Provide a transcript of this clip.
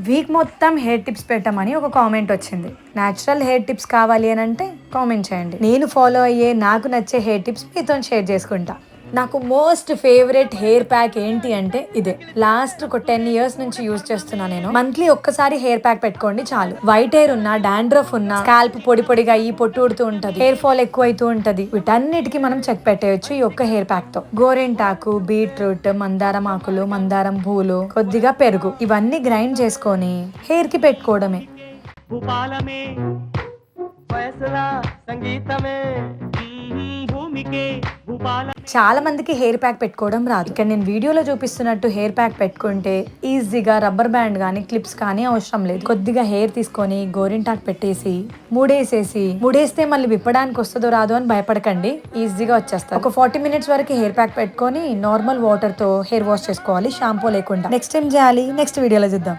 Week మొత్తం hair tips పెట్టమని ఒక కామెంట్ వచ్చింది. న్యాచురల్ హెయిర్ టిప్స్ కావాలి అని అంటే కామెంట్ చేయండి. నేను ఫాలో అయ్యే నాకు నచ్చే హెయిర్ టిప్స్ మీతో షేర్ చేసుకుంటా. నాకు మోస్ట్ ఫేవరెట్ హెయిర్ ప్యాక్ ఏంటి అంటే ఇదే. లాస్ట్ ఒక టెన్ ఇయర్స్ నుంచి యూజ్ చేస్తున్నా నేను. మంత్లీ ఒక్కసారి హెయిర్ ప్యాక్ పెట్టుకోండి చాలు. వైట్ హెయిర్ ఉన్నా డాండ్రఫ్ ఉన్నా స్కాల్ప్ పొడి పొడిగా ఈ పొట్టు ఉడుతూ ఉంటది. హెయిర్ ఫాల్ ఎక్కువ అవుతూ ఉంటది. వీటన్నిటికీ మనం చెక్ పెట్టేయచ్చు ఈ ఒక్క హెయిర్ ప్యాక్తో. గోరింటాకు బీట్రూట్ మందారం ఆకులు మందారం పూలు కొద్దిగా పెరుగు. ఇవన్నీ గ్రైండ్ చేసుకొని హెయిర్కి పెట్టుకోవడమే. భూపాలమే ఫైసలా సంగీతమే. భూమికే భూపాల చాలా మందికి హెయిర్ ప్యాక్ పెట్టుకోవడం రాదు. ఇక్కడ నేను వీడియోలో చూపిస్తున్నట్టు హెయిర్ ప్యాక్ పెట్టుకుంటే ఈజీగా రబ్బర్ బ్యాండ్ కానీ క్లిప్స్ కానీ అవసరం లేదు. కొద్దిగా హెయిర్ తీసుకొని గోరింటాక్ పెట్టేసి మూడేసేసి మూడేస్తే మళ్ళీ విప్పడానికి వస్తుందో రాదో అని భయపడకండి. ఈజీగా వచ్చేస్తారు ఒక ఫార్టీ మినిట్స్ వరకు హెయిర్ ప్యాక్ పెట్టుకొని నార్మల్ వాటర్తో హెయిర్ వాష్ చేసుకోవాలి షాంపూ లేకుండా. నెక్స్ట్ ఏం చేయాలి. నెక్స్ట్ వీడియోలో చూద్దాం.